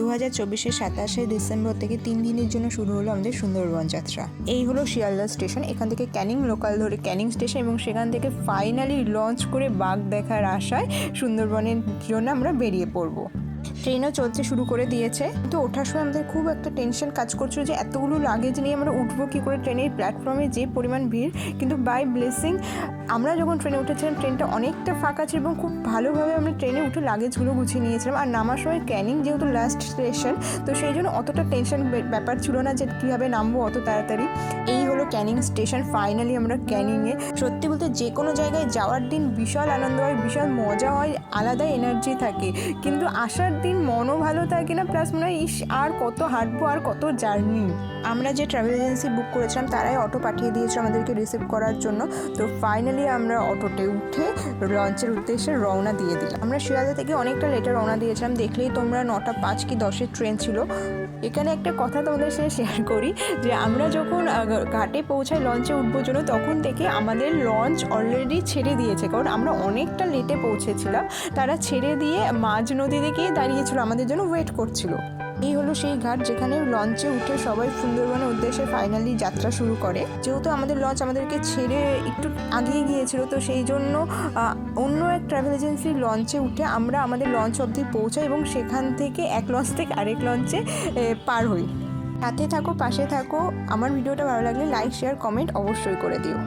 দু হাজার চব্বিশের সাতাশে ডিসেম্বর থেকে তিন দিনের জন্য শুরু হলো আমাদের সুন্দরবন যাত্রা। এই হলো শিয়ালদা স্টেশন, এখান থেকে ক্যানিং, লোকাল ধরে ক্যানিং স্টেশন এবং সেখান থেকে ফাইনালি লঞ্চ করে বাঘ দেখার আশায় সুন্দরবনের জন্য আমরা বেরিয়ে পড়ব। ট্রেনও চলতে শুরু করে দিয়েছে। তো ওঠার সময় আমাদের খুব একটা টেনশন কাজ করছিল যে এতগুলো লাগেজ নিয়ে আমরা উঠবো কী করে ট্রেনের প্ল্যাটফর্মে যে পরিমাণ ভিড়। কিন্তু বাই ব্লেসিং আমরা যখন ট্রেনে উঠেছিলাম ট্রেনটা অনেকটা ফাঁকা ছিল এবং খুব ভালোভাবে আমরা ট্রেনে উঠে লাগেজগুলো গুছিয়ে নিয়েছিলাম। আর নামার সময় ক্যানিং যেহেতু লাস্ট স্টেশন তো সেই জন্য অতটা টেনশন ব্যাপার ছিল না যে কীভাবে নামবো অত তাড়াতাড়ি। এই হলো ক্যানিং স্টেশন ফাইনালি আমরা ক্যানিংয়ে সত্যি বলতে যে কোনো জায়গায় যাওয়ার দিন বিশাল আনন্দ হয়, বিশাল মজা হয় আলাদা এনার্জি থাকে। কিন্তু আসার দিন মনও ভালো থাকে না প্লাস মনে হয়, ইস, আর কত হাঁটবো, আর কত জার্নি। আমরা যে ট্রাভেল এজেন্সি বুক করেছিলাম, তারাই অটো পাঠিয়ে দিয়েছে আমাদেরকে রিসিভ করার জন্য। তো ফাইনালি আমরা অটোতে উঠে লঞ্চের উদ্দেশ্যে রওনা দিয়ে দিলাম। আমরা শিয়ালদা থেকে অনেকটা লেটে রওনা দিয়েছিলাম। দেখলেই তোমরা নটা পাঁচ কি দশের ট্রেন ছিল। এখানে একটা কথা তোমাদের সাথে শেয়ার করি, যে আমরা যখন ঘাটে পৌঁছাই লঞ্চে উঠবো জন্য, তখন থেকে আমাদের লঞ্চ অলরেডি ছেড়ে দিয়েছে। কারণ আমরা অনেকটা লেটে পৌঁছেছিলাম। তারা ছেড়ে দিয়ে মাঝ নদীতে গিয়ে দাঁড়িয়েছিল আমাদের জন্য ওয়েট করছিল। এই হলো সেই ঘাট যেখানে লঞ্চে উঠে সবাই সুন্দরবনের উদ্দেশ্যে ফাইনালি যাত্রা শুরু করে। যেহেতু আমাদের লঞ্চ আমাদেরকে ছেড়ে একটু আগিয়ে গিয়েছিল, তো সেই জন্য অন্য এক ট্রাভেল এজেন্সির লঞ্চে উঠে আমরা আমাদের লঞ্চ অবধি পৌঁছাই এবং সেখান থেকে এক লঞ্চ থেকে আরেক লঞ্চে পার হই। সাথে থাকো, পাশে থাকো। আমার ভিডিওটা ভালো লাগলে লাইক শেয়ার কমেন্ট অবশ্যই করে দিও।